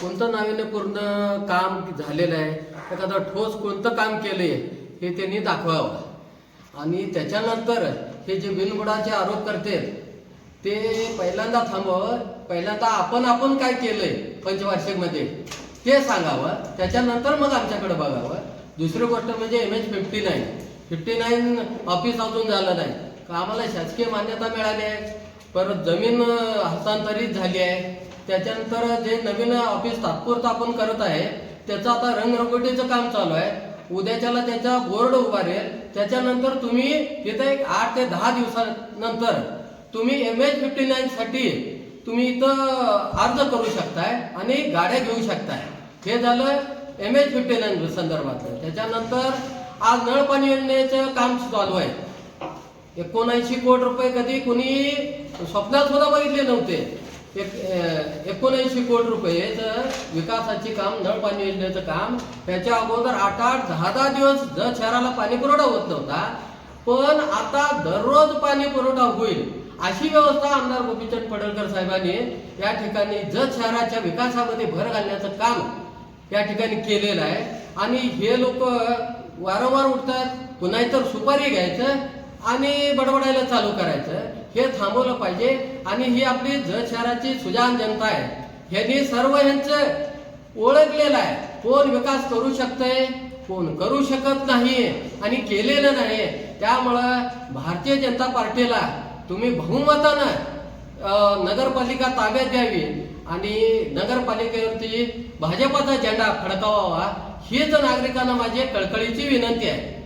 कोणतं नाविन्यपूर्ण काम झालेलं आहे एखादं ठोस कोणतं काम केलंय हे त्यांनी दाखवावं. आणि त्याच्यानंतर हे जे बिनबुडाचे आरोप करतात ते पहिल्यांदा थांबवावं. पहिल्यांदा आपण आपण काय केलंय पंचवार्षिकमध्ये ते सांगावं. त्याच्यानंतर मग आमच्याकडे बघावं. दुसरी गोष्ट म्हणजे M H fifty nine fifty nine office अजून झालं नाही. का आम्हाला शासकीय मान्यता मिळाली आहे. परत जमीन हस्तांतरित झाली आहे. त्याच्यानंतर जे नवीन ऑफिस तात्पुरतं आपण करत आहे त्याचं आता रंगरंगोटीचं काम चालू आहे. उद्याच्याला त्याचा बोर्ड उभारेल त्याच्यानंतर तुम्ही इथं एक आठ ते दहा दिवसानंतर तुम्ही एम एच फिफ्टी नाईन साठी तुम्ही इथं अर्ज करू शकताय आणि गाड्या घेऊ शकताय. हे झालं एम एच फिफ्टी नाईन संदर्भातलं. त्याच्यानंतर आज नळ पाणी योजनेचं काम चालू आहे. एकोणऐंशी कोटी रुपये कधी कुणी स्वप्नात सुद्धा बघितले नव्हते. एक एकोणऐंशी कोटी रुपयेचं विकासाचे काम नळ पाणी योजनेचं काम त्याच्या अगोदर आठ आठ दहा दहा दिवस जत शहराला पाणी पुरवठा होत नव्हता. पण आता दररोज पाणी पुरवठा होईल अशी व्यवस्था आमदार गोपीचंद पडळकर साहेबांनी या ठिकाणी जत शहराच्या विकासामध्ये भर घालण्याचं काम या ठिकाणी केलेलं आहे. आणि हे लोक वारंवार उठतात पुन्हा इतर सुपारी घ्यायचं आणि बडबडायला चालू करायचं. हे थांबवलं पाहिजे. आणि ही आपली जत शहराची सुजान जनता आहे. ह्यांनी सर्व यांचं ओळखलेलं आहे. कोण विकास करू शकतंय? कोण करू शकत नाही? आणि केलेलं नाही. त्यामुळं भारतीय जनता पार्टीला तुम्ही बहुमतानं नगरपालिका ताब्यात द्यावी. आणि नगरपालिकेवरती भाजपाचा झेंडा फडकावावा. हीच नागरिकांना माझी कळकळीची विनंती आहे.